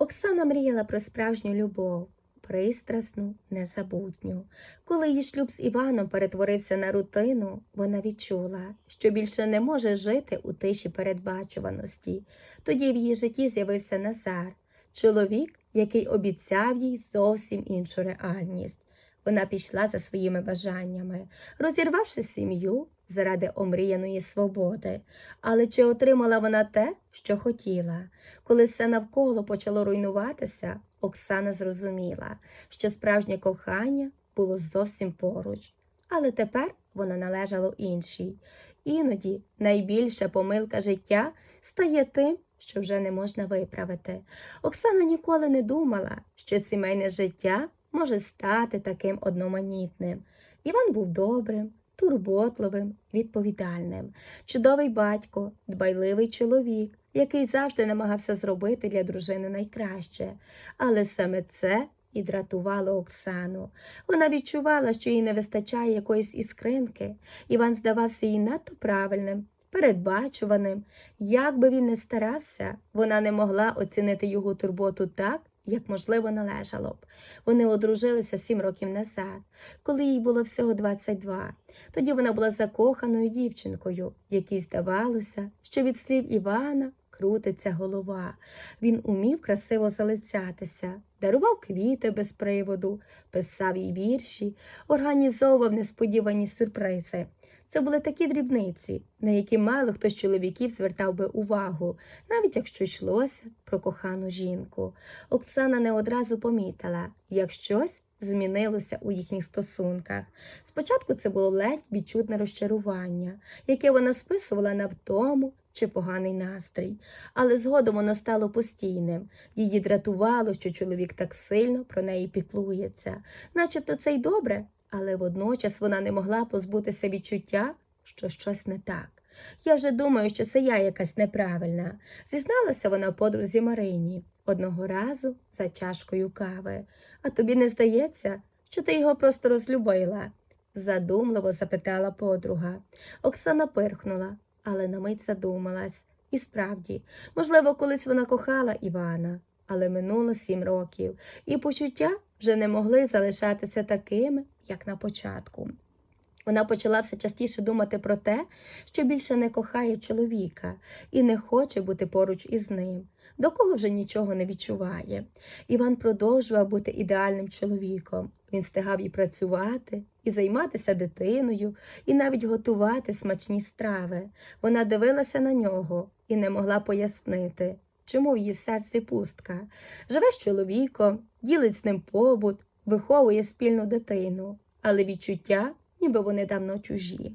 Оксана мріяла про справжню любов, пристрасну, незабутню. Коли її шлюб з Іваном перетворився на рутину, вона відчула, що більше не може жити у тиші передбачуваності. Тоді в її житті з'явився Назар, чоловік, який обіцяв їй зовсім іншу реальність. Вона пішла за своїми бажаннями, розірвавши сім'ю заради омріяної свободи. Але чи отримала вона те, що хотіла? Коли все навколо почало руйнуватися, Оксана зрозуміла, що справжнє кохання було зовсім поруч. Але тепер воно належало іншій. Іноді найбільша помилка життя стає тим, що вже не можна виправити. Оксана ніколи не думала, що сімейне життя може стати таким одноманітним. Іван був добрим, турботливим, відповідальним, чудовий батько, дбайливий чоловік, який завжди намагався зробити для дружини найкраще. Але саме це і дратувало Оксану. Вона відчувала, що їй не вистачає якоїсь іскринки. Іван здавався їй надто правильним, передбачуваним. Як би він не старався, вона не могла оцінити його турботу так, як, можливо, належало б. Вони одружилися сім років назад, коли їй було всього 22. Тоді вона була закоханою дівчинкою, якій здавалося, що від слів Івана крутиться голова. Він умів красиво залицятися, дарував квіти без приводу, писав їй вірші, організовував несподівані сюрпризи. Це були такі дрібниці, на які мало хто з чоловіків звертав би увагу, навіть якщо йшлося про кохану жінку. Оксана не одразу помітила, як щось змінилося у їхніх стосунках. Спочатку це було ледь відчутне розчарування, яке вона списувала на втому чи поганий настрій, але згодом воно стало постійним. Її дратувало, що чоловік так сильно про неї піклується, начебто це й добре, але водночас вона не могла позбутися відчуття, що щось не так. Я вже думаю, що це я якась неправильна, зізналася вона подрузі Марині одного разу за чашкою кави. А тобі не здається, що ти його просто розлюбила? задумливо запитала подруга. Оксана пирхнула, але на мить задумалась. І справді, можливо, колись вона кохала Івана, але минуло сім років, і почуття вже не могли залишатися такими, як на початку. Вона почала все частіше думати про те, що більше не кохає чоловіка і не хоче бути поруч із ним, до кого вже нічого не відчуває. Іван продовжував бути ідеальним чоловіком. Він стигав і працювати, і займатися дитиною, і навіть готувати смачні страви. Вона дивилася на нього і не могла пояснити, чому в її серці пустка. Живе з чоловіком, ділить з ним побут, виховує спільну дитину, але відчуття ніби вони давно чужі.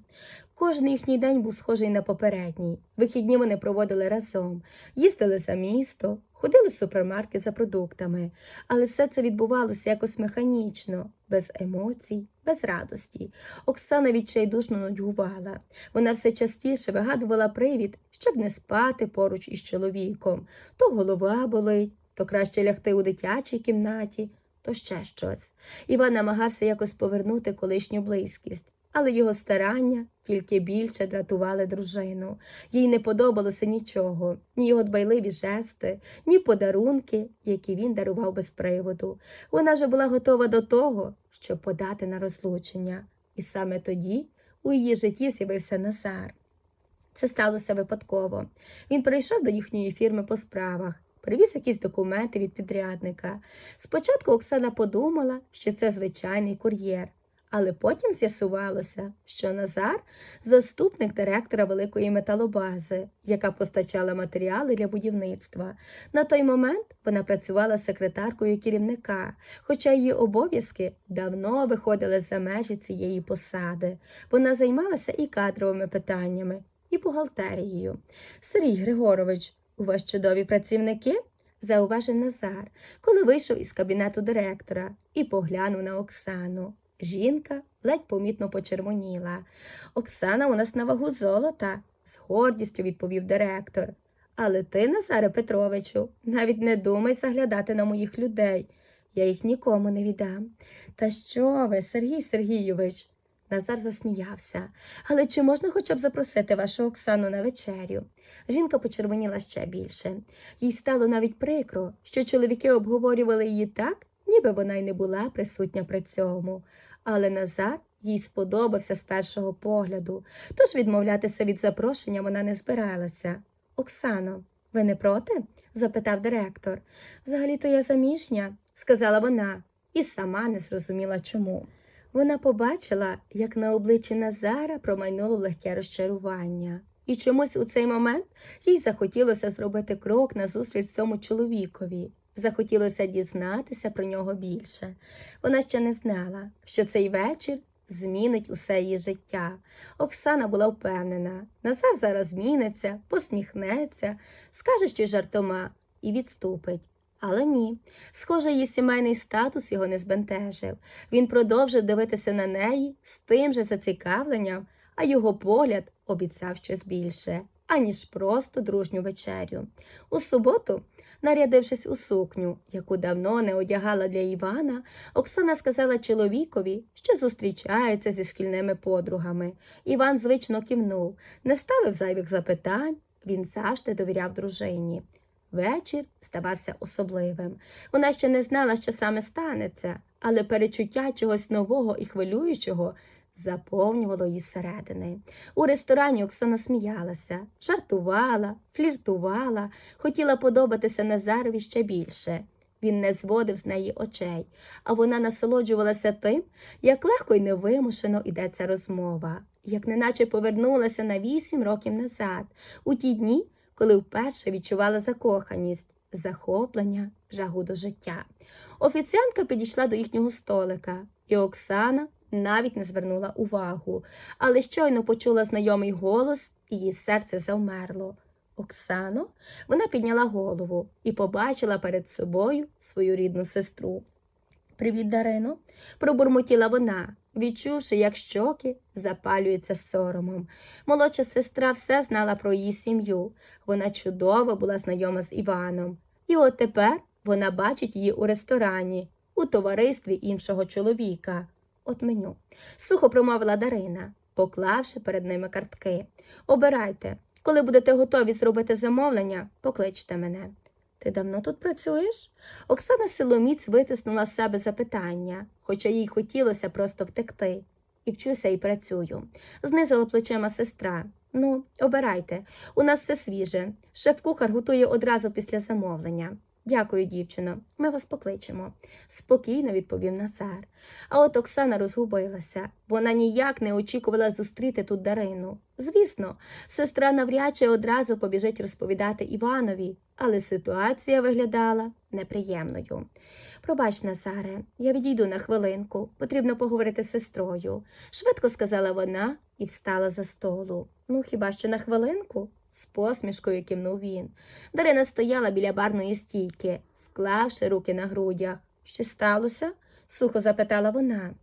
Кожен їхній день був схожий на попередній. Вихідні вони проводили разом, їздили за місто, ходили в супермаркет за продуктами, але все це відбувалося якось механічно, без емоцій, без радості. Оксана відчайдушно нудьгувала. Вона все частіше вигадувала привід, щоб не спати поруч із чоловіком. То голова болить, то краще лягти у дитячій кімнаті, то ще щось. Іван намагався якось повернути колишню близькість, але його старання тільки більше дратували дружину. Їй не подобалося нічого, ні його дбайливі жести, ні подарунки, які він дарував без приводу. Вона вже була готова до того, щоб подати на розлучення. І саме тоді у її житті з'явився Назар. Це сталося випадково. Він прийшов до їхньої фірми по справах, привіз якісь документи від підрядника. Спочатку Оксана подумала, що це звичайний кур'єр, але потім з'ясувалося, що Назар заступник директора великої металобази, яка постачала матеріали для будівництва. На той момент вона працювала секретаркою керівника, хоча її обов'язки давно виходили за межі цієї посади. Вона займалася і кадровими питаннями, і бухгалтерією. Сергій Григорович, у вас чудові працівники? зауважив Назар, коли вийшов із кабінету директора і поглянув на Оксану. Жінка ледь помітно почервоніла. Оксана у нас на вагу золота, з гордістю відповів директор. Але ти, Назаре Петровичу, навіть не думай заглядати на моїх людей. Я їх нікому не віддам. Та що ви, Сергій Сергійович? Назар засміявся. Але чи можна хоча б запросити вашу Оксану на вечерю? Жінка почервоніла ще більше. Їй стало навіть прикро, що чоловіки обговорювали її так, ніби вона й не була присутня при цьому. Але Назар їй сподобався з першого погляду, тож відмовлятися від запрошення вона не збиралася. Оксано, ви не проти? запитав директор. Взагалі-то я заміжня, сказала вона, і сама не зрозуміла чому. Вона побачила, як на обличчі Назара промайнуло легке розчарування. І чомусь у цей момент їй захотілося зробити крок назустріч цьому чоловікові. Захотілося дізнатися про нього більше. Вона ще не знала, що цей вечір змінить усе її життя. Оксана була впевнена, Назар зараз зміниться, посміхнеться, скаже щось жартома і відступить. Але ні, схоже, її сімейний статус його не збентежив. Він продовжив дивитися на неї з тим же зацікавленням, а його погляд обіцяв щось більше, аніж просто дружню вечерю. У суботу, нарядившись у сукню, яку давно не одягала для Івана, Оксана сказала чоловікові, що зустрічається зі шкільними подругами. Іван звично кивнув, не ставив зайвих запитань, він завжди довіряв дружині. Вечір ставався особливим. Вона ще не знала, що саме станеться, але перечуття чогось нового і хвилюючого заповнювало її зсередини. У ресторані Оксана сміялася, жартувала, фліртувала, хотіла подобатися Назарові ще більше. Він не зводив з неї очей, а вона насолоджувалася тим, як легко й невимушено йдеться розмова, як неначе повернулася на вісім років назад, у ті дні, коли вперше відчувала закоханість, захоплення, жагу до життя. Офіціантка підійшла до їхнього столика, і Оксана навіть не звернула увагу, але щойно почула знайомий голос, і її серце завмерло. Оксано, вона підняла голову і побачила перед собою свою рідну сестру. Привіт, Дарино, пробурмотіла вона, відчувши, як щоки запалюються соромом. Молодша сестра все знала про її сім'ю. Вона чудово була знайома з Іваном. І от тепер вона бачить її у ресторані, у товаристві іншого чоловіка. От меню. Сухо промовила Дарина, поклавши перед ними картки. Обирайте, коли будете готові зробити замовлення, покличте мене. Ти давно тут працюєш? Оксана силоміць витиснула з себе запитання, хоча їй хотілося просто втекти. І вчуся і працюю. Знизила плечима сестра. Ну, обирайте, у нас все свіже. Шеф-кухар готує одразу після замовлення. Дякую, дівчино, ми вас покличемо, спокійно відповів Назар. А от Оксана розгубилася. Вона ніяк не очікувала зустріти тут Дарину. Звісно, сестра навряд чи одразу побіжить розповідати Іванові, але ситуація виглядала неприємною. Пробач, Назаре, я відійду на хвилинку, потрібно поговорити з сестрою, швидко сказала вона і встала за столу. Ну, хіба що на хвилинку? З посмішкою кивнув він. Дарина стояла біля барної стійки, склавши руки на грудях. Що сталося? сухо запитала вона.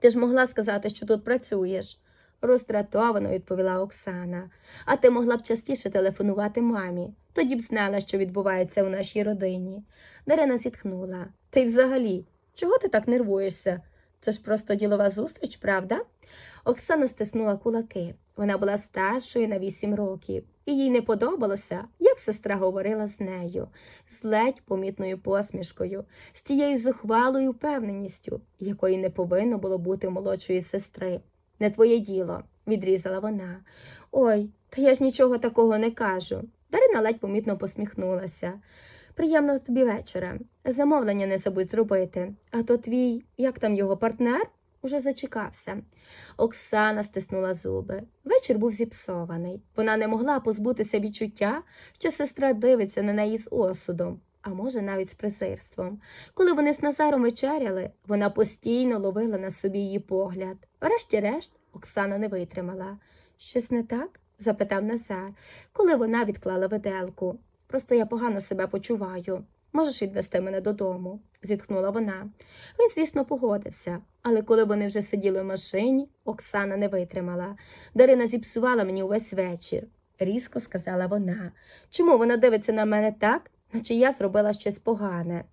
Ти ж могла сказати, що тут працюєш, роздратовано відповіла Оксана. А ти могла б частіше телефонувати мамі. Тоді б знала, що відбувається у нашій родині. Дарина зітхнула. Ти взагалі, чого ти так нервуєшся? Це ж просто ділова зустріч, правда? Оксана стиснула кулаки. Вона була старшою на вісім років, і їй не подобалося, як сестра говорила з нею, з ледь помітною посмішкою, з тією зухвалою впевненістю, якої не повинно було бути молодшої сестри. Не твоє діло, відрізала вона. Ой, та я ж нічого такого не кажу. Дарина ледь помітно посміхнулася. Приємного тобі вечора. Замовлення не забудь зробити. А то твій, як там його партнер? Уже зачекався. Оксана стиснула зуби. Вечір був зіпсований. Вона не могла позбутися відчуття, що сестра дивиться на неї з осудом, а може, навіть з презирством. Коли вони з Назаром вечеряли, вона постійно ловила на собі її погляд. Врешті-решт, Оксана не витримала. Щось не так? запитав Назар, коли вона відклала виделку. Просто я погано себе почуваю. Можеш відвести мене додому, зітхнула вона. Він, звісно, погодився, але коли вони вже сиділи в машині, Оксана не витримала. Дарина зіпсувала мені увесь вечір, різко сказала вона. Чому вона дивиться на мене так, наче я зробила щось погане?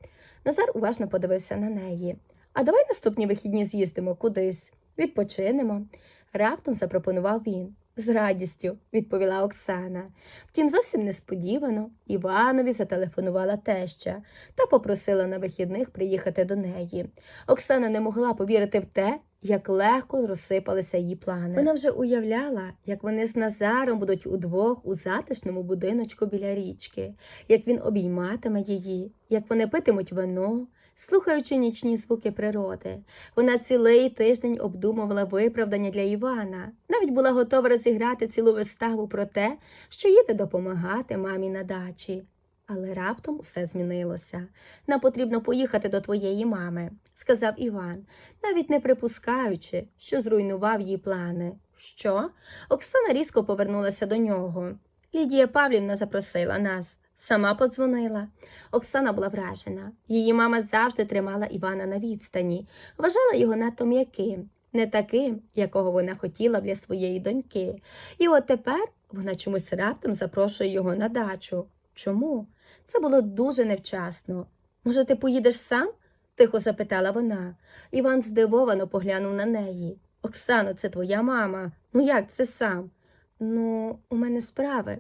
Назар уважно подивився на неї. А давай наступні вихідні з'їздимо кудись. відпочинемо. Раптом запропонував він. З радістю, відповіла Оксана. Втім, зовсім несподівано Іванові зателефонувала теща та попросила на вихідних приїхати до неї. Оксана не могла повірити в те, як легко розсипалися її плани. Вона вже уявляла, як вони з Назаром будуть удвох у затишному будиночку біля річки, як він обійматиме її, як вони питимуть вино, слухаючи нічні звуки природи. Вона цілий тиждень обдумувала виправдання для Івана, навіть була готова розіграти цілу виставу про те, що їде допомагати мамі на дачі. Але раптом все змінилося. Нам потрібно поїхати до твоєї мами, сказав Іван, навіть не припускаючи, що зруйнував її плани. Що? Оксана різко повернулася до нього. Лідія Павлівна запросила нас. Сама подзвонила. Оксана була вражена. Її мама завжди тримала Івана на відстані, вважала його надто м'яким, не таким, якого вона хотіла для своєї доньки. І от тепер вона чомусь раптом запрошує його на дачу. Чому? Це було дуже невчасно. Може, ти поїдеш сам? тихо запитала вона. Іван здивовано поглянув на неї. Оксано, це твоя мама. Ну як це сам? Ну, у мене справи,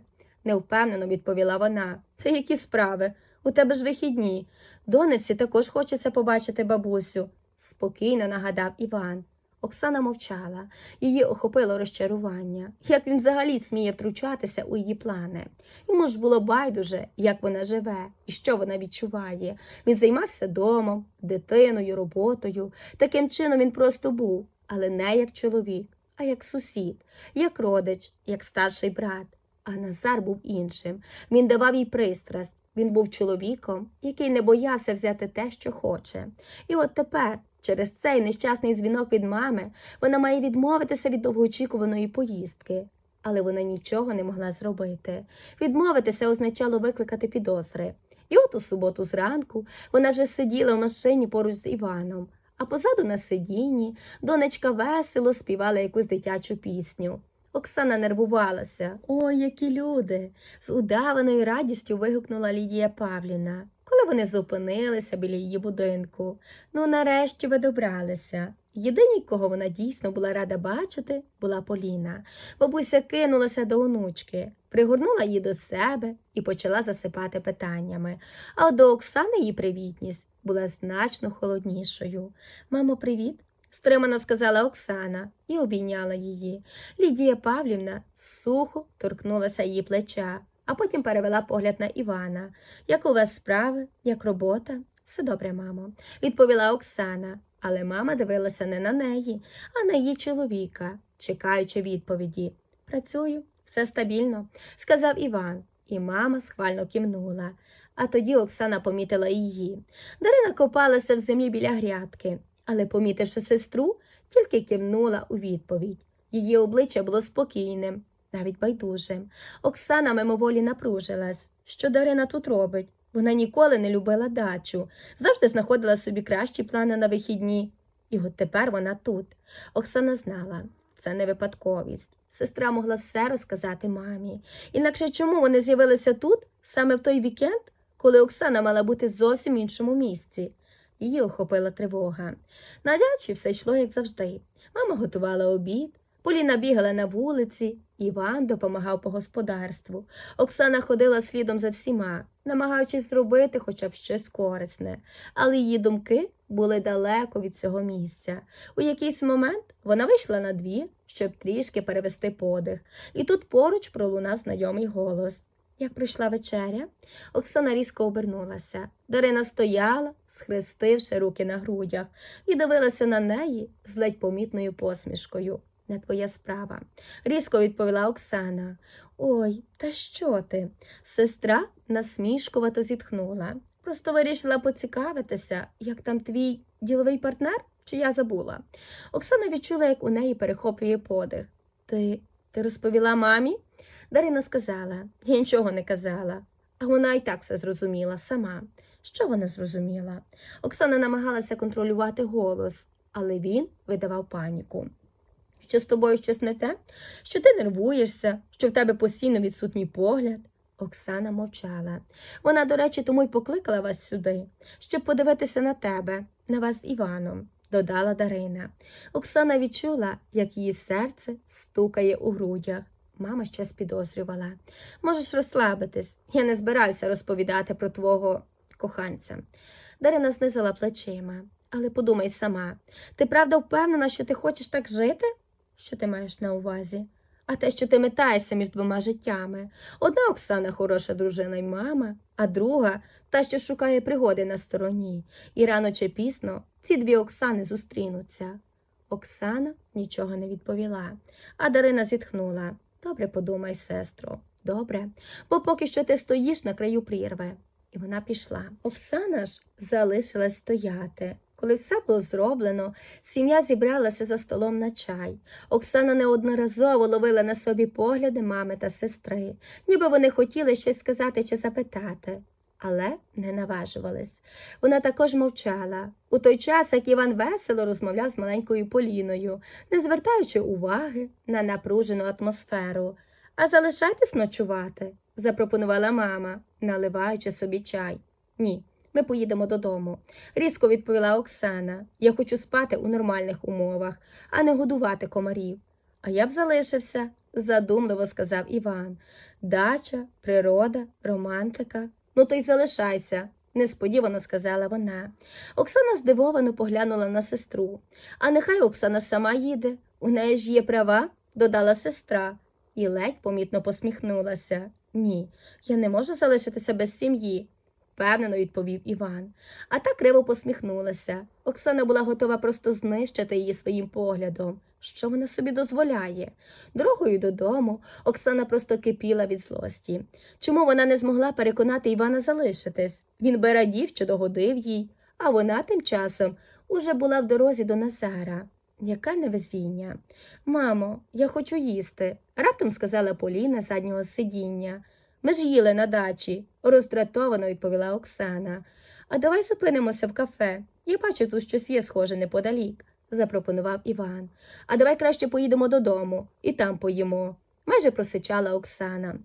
невпевнено відповіла вона. Та які справи? У тебе ж вихідні. Доневці також хочеться побачити бабусю, спокійно нагадав Іван. Оксана мовчала, її охопило розчарування. Як він взагалі сміє втручатися у її плани? Йому ж було байдуже, як вона живе і що вона відчуває. Він займався домом, дитиною, роботою. Таким чином він просто був, але не як чоловік, а як сусід, як родич, як старший брат. А Назар був іншим. Він давав їй пристрасть. Він був чоловіком, який не боявся взяти те, що хоче. І от тепер, через цей нещасний дзвінок від мами, вона має відмовитися від довгоочікуваної поїздки. Але вона нічого не могла зробити. Відмовитися означало викликати підозри. І от у суботу зранку вона вже сиділа в машині поруч з Іваном, а позаду на сидінні донечка весело співала якусь дитячу пісню. Оксана нервувалася. Ой, які люди. з удаваною радістю вигукнула Лідія Павліна, коли вони зупинилися біля її будинку. Ну, нарешті ви добралися. Єдині, кого вона дійсно була рада бачити, була Поліна. Бабуся кинулася до онучки, пригорнула її до себе і почала засипати питаннями. А до Оксани її привітність була значно холоднішою. Мамо, привіт. Стримано сказала Оксана і обійняла її. Лідія Павлівна сухо торкнулася її плеча, а потім перевела погляд на Івана. Як у вас справи, як робота? Все добре, мамо, відповіла Оксана, але мама дивилася не на неї, а на її чоловіка, чекаючи відповіді. Працюю, все стабільно, сказав Іван, і мама схвально кивнула. А тоді Оксана помітила її. Дарина копалася в землі біля грядки, але, помітивши сестру, тільки кивнула у відповідь. Її обличчя було спокійним, навіть байдужим. Оксана мимоволі напружилась. Що Дарина тут робить? Вона ніколи не любила дачу, завжди знаходила собі кращі плани на вихідні. І от тепер вона тут. Оксана знала, це не випадковість. Сестра могла все розказати мамі. Інакше чому вони з'явилися тут саме в той вікенд, коли Оксана мала бути зовсім в іншому місці? Її охопила тривога. На дачі все йшло, як завжди. Мама готувала обід, Поліна бігала на вулиці, Іван допомагав по господарству. Оксана ходила слідом за всіма, намагаючись зробити хоча б щось корисне, але її думки були далеко від цього місця. У якийсь момент вона вийшла на двір, щоб трішки перевести подих, і тут поруч пролунав знайомий голос. Як прийшла вечеря, Оксана різко обернулася. Дарина стояла, схрестивши руки на грудях, і дивилася на неї з ледь помітною посмішкою. Не твоя справа, різко відповіла Оксана. Ой, та що ти? Сестра насмішкувато зітхнула. Просто вирішила поцікавитися, як там твій діловий партнер, чи я забула. Оксана відчула, як у неї перехоплює подих. Ти, ти розповіла мамі? Дарина сказала, я нічого не казала, а вона і так все зрозуміла сама. Що вона зрозуміла? Оксана намагалася контролювати голос, але він видавав паніку. Що з тобою щось не те? Що ти нервуєшся, що в тебе постійно відсутній погляд? Оксана мовчала. Вона, до речі, тому й покликала вас сюди, щоб подивитися на тебе, на вас з Іваном. додала Дарина. Оксана відчула, як її серце стукає у грудях. Мама щось підозрювала. Можеш розслабитись, я не збираюся розповідати про твого коханця. Дарина знизила плечима. Але подумай сама, ти правда впевнена, що ти хочеш так жити? Що ти маєш на увазі? А те, що ти метаєшся між двома життями. Одна Оксана хороша дружина й мама, а друга та, що шукає пригоди на стороні. І рано чи пізно ці дві Оксани зустрінуться. Оксана нічого не відповіла, а Дарина зітхнула. Добре подумай, сестро, добре, бо поки що ти стоїш на краю прірви. І вона пішла. Оксана ж залишилась стояти. Коли все було зроблено, сім'я зібралася за столом на чай. Оксана неодноразово ловила на собі погляди мами та сестри, ніби вони хотіли щось сказати чи запитати, але не наважувались. Вона також мовчала у той час, як Іван весело розмовляв з маленькою Поліною, не звертаючи уваги на напружену атмосферу. А залишайтесь ночувати, запропонувала мама, наливаючи собі чай. Ні, ми поїдемо додому, різко відповіла Оксана. Я хочу спати у нормальних умовах, а не годувати комарів. А я б залишився, задумливо сказав Іван. Дача, природа, романтика. Ну то й залишайся, несподівано сказала вона. Оксана здивовано поглянула на сестру. А нехай Оксана сама їде. У неї ж є права, додала сестра, і ледь помітно посміхнулася. Ні, я не можу залишитися без сім'ї, впевнено відповів Іван. А та криво посміхнулася. Оксана була готова просто знищити її своїм поглядом. Що вона собі дозволяє? Дорогою додому Оксана просто кипіла від злості. Чому вона не змогла переконати Івана залишитись? Він би радів, що догодив їй, а вона тим часом уже була в дорозі до Назара. Яке невезіння. Мамо, я хочу їсти, раптом сказала Поліна заднього сидіння. Ми ж їли на дачі, роздратовано відповіла Оксана. А давай зупинимося в кафе. Я бачу, тут щось є схоже неподалік, запропонував Іван. А давай краще поїдемо додому і там поїмо, майже просичала Оксана.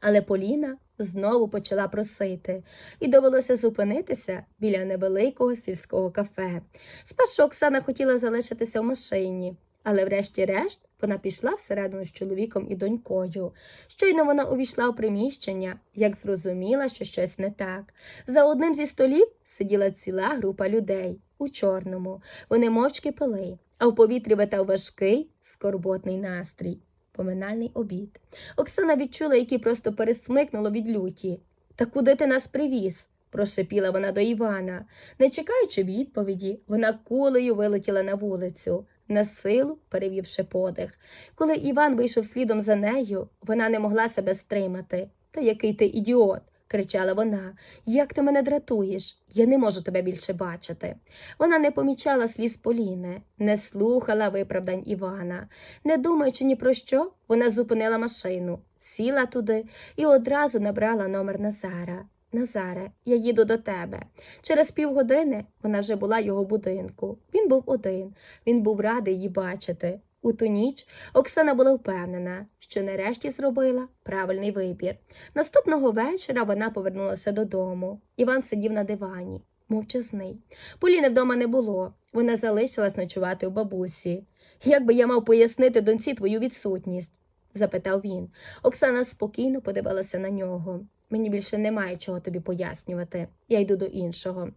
Але Поліна знову почала просити, і довелося зупинитися біля невеликого сільського кафе. Спершу Оксана хотіла залишитися в машині, але врешті-решт вона пішла всередину з чоловіком і донькою. Щойно вона увійшла у приміщення, як зрозуміла, що щось не так. За одним зі столів сиділа ціла група людей у чорному. Вони мовчки пили, а в повітрі витав важкий, скорботний настрій. Поминальний обід. Оксана відчула, який просто пересмикнуло від люті. Та куди ти нас привіз? прошепіла вона до Івана. Не чекаючи відповіді, вона кулею вилетіла на вулицю, на силу перевівши подих. Коли Іван вийшов слідом за нею, вона не могла себе стримати. Та який ти ідіот, кричала вона. Як ти мене дратуєш? Я не можу тебе більше бачити. Вона не помічала сліз Поліни, не слухала виправдань Івана. Не думаючи ні про що, вона зупинила машину, сіла туди і одразу набрала номер Назара. Назаре, я їду до тебе. Через півгодини вона вже була в його будинку. Він був один, він був радий її бачити. У ту ніч Оксана була впевнена, що нарешті зробила правильний вибір. Наступного вечора вона повернулася додому. Іван сидів на дивані, мовчазний. Поліни вдома не було. Вона залишилась ночувати у бабусі. Як би я мав пояснити доньці твою відсутність? запитав він. Оксана спокійно подивилася на нього. Мені більше немає чого тобі пояснювати. Я йду до іншого.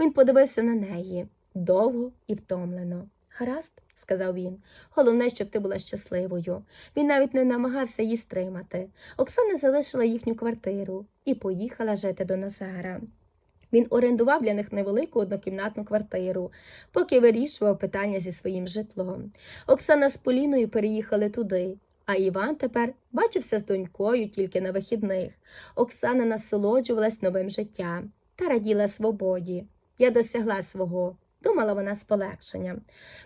Він подивився на неї довго і втомлено. Гаразд, сказав він. Головне, щоб ти була щасливою. Він навіть не намагався її стримати. Оксана залишила їхню квартиру і поїхала жити до Назара. Він орендував для них невелику однокімнатну квартиру, поки вирішував питання зі своїм житлом. Оксана з Поліною переїхали туди, а Іван тепер бачився з донькою тільки на вихідних. Оксана насолоджувалась новим життям та раділа свободі. Я досягла свого, думала вона з полегшенням.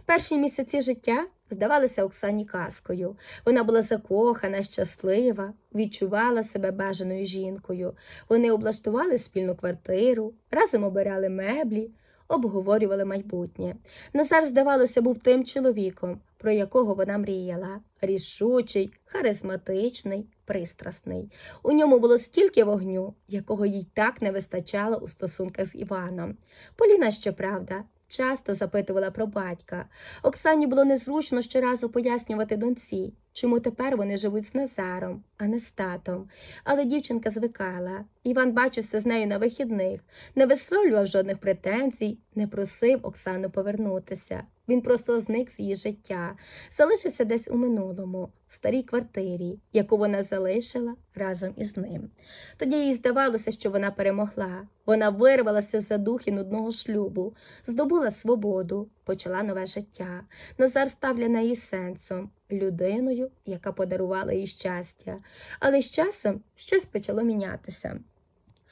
Перші місяці життя здавалися Оксані казкою. Вона була закохана, щаслива, відчувала себе бажаною жінкою. Вони облаштували спільну квартиру, разом обирали меблі, обговорювали майбутнє. Назар, здавалося, був тим чоловіком, про якого вона мріяла. Рішучий, харизматичний, пристрасний. У ньому було стільки вогню, якого їй так не вистачало у стосунках з Іваном. Поліна, щоправда, часто запитувала про батька. Оксані було незручно щоразу пояснювати доньці, чому тепер вони живуть з Назаром, а не з татом. Але дівчинка звикала. Іван бачився з нею на вихідних, не висловлював жодних претензій, не просив Оксану повернутися. Він просто зник з її життя, залишився десь у минулому, в старій квартирі, яку вона залишила разом із ним. Тоді їй здавалося, що вона перемогла. Вона вирвалася з задухи нудного шлюбу, здобула свободу, почала нове життя. Назар став для неї сенсом, людиною, яка подарувала їй щастя. Але з часом щось почало мінятися.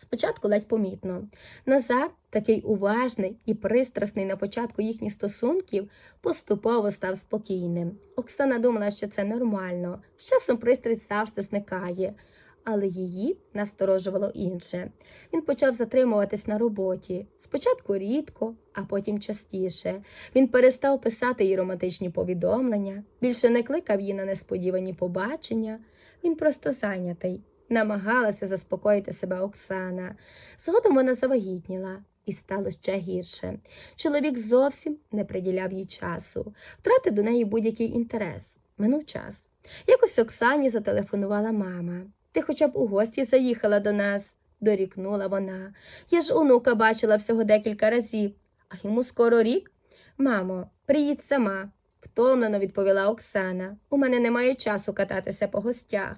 Спочатку ледь помітно. Назар, такий уважний і пристрасний на початку їхніх стосунків, поступово став спокійним. Оксана думала, що це нормально. З часом пристрасть завжди зникає. Але її насторожувало інше. Він почав затримуватись на роботі. Спочатку рідко, а потім частіше. Він перестав писати їй романтичні повідомлення, більше не кликав її на несподівані побачення. Він просто зайнятий. Намагалася заспокоїти себе Оксана. Згодом вона завагітніла, і стало ще гірше. Чоловік зовсім не приділяв їй часу, втратив до неї будь-який інтерес. Минув час. Якось Оксані зателефонувала мама. Ти хоча б у гості заїхала до нас, дорікнула вона. Я ж онука бачила всього декілька разів, а йому скоро рік. Мамо, приїдь сама, втомлено відповіла Оксана. У мене немає часу кататися по гостях.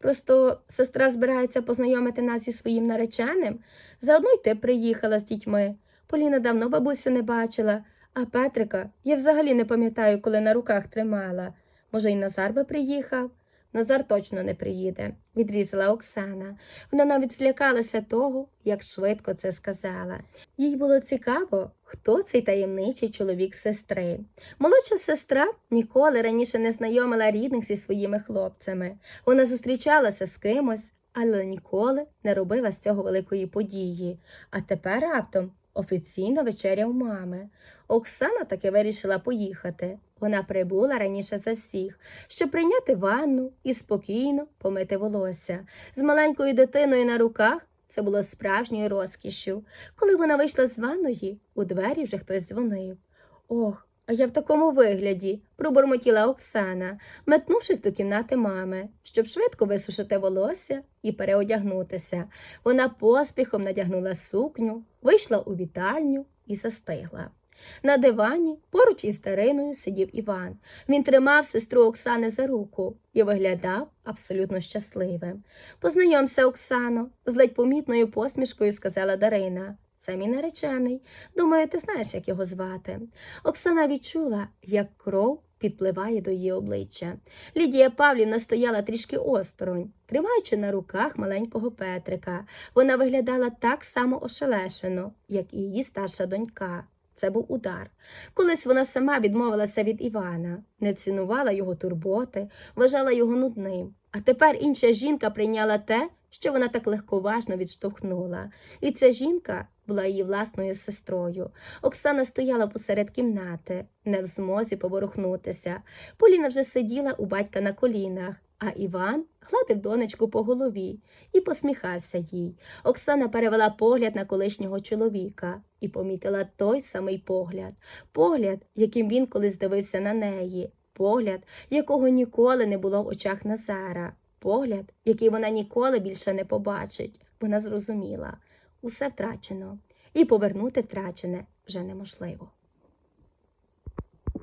Просто сестра збирається познайомити нас зі своїм нареченим. Заодно й ти приїхала з дітьми. Поліна давно бабусю не бачила, а Петрика я взагалі не пам'ятаю, коли на руках тримала. Може, й Назар би приїхав? Назар точно не приїде, відрізала Оксана. Вона навіть злякалася того, як швидко це сказала. Їй було цікаво, хто цей таємничий чоловік сестри. Молодша сестра ніколи раніше не знайомила рідних зі своїми хлопцями. Вона зустрічалася з кимось, але ніколи не робила з цього великої події. А тепер раптом офіційна вечеря у мами. Оксана таки вирішила поїхати. Вона прибула раніше за всіх, щоб прийняти ванну і спокійно помити волосся. З маленькою дитиною на руках це було справжньою розкішшю. Коли вона вийшла з ванної, у двері вже хтось дзвонив. Ох, а я в такому вигляді, пробурмотіла Оксана, метнувшись до кімнати мами, щоб швидко висушити волосся і переодягнутися. Вона поспіхом надягнула сукню, вийшла у вітальню і застигла. На дивані поруч із Дариною сидів Іван. Він тримав сестру Оксани за руку і виглядав абсолютно щасливим. Познайомся, Оксано, з ледь помітною посмішкою сказала Дарина. Це мій наречений. Думаю, ти знаєш, як його звати. Оксана відчула, як кров підпливає до її обличчя. Лідія Павлівна стояла трішки осторонь, тримаючи на руках маленького Петрика. Вона виглядала так само ошелешено, як і її старша донька. Це був удар. Колись вона сама відмовилася від Івана, не цінувала його турботи, вважала його нудним. А тепер інша жінка прийняла те, що вона так легковажно відштовхнула. І ця жінка була її власною сестрою. Оксана стояла посеред кімнати, не в змозі поворухнутися. Поліна вже сиділа у батька на колінах, а Іван гладив донечку по голові і посміхався їй. Оксана перевела погляд на колишнього чоловіка і помітила той самий погляд, погляд, яким він колись дивився на неї, погляд, якого ніколи не було в очах Назара, погляд, який вона ніколи більше не побачить. Вона зрозуміла усе втрачено, і повернути втрачене вже неможливо.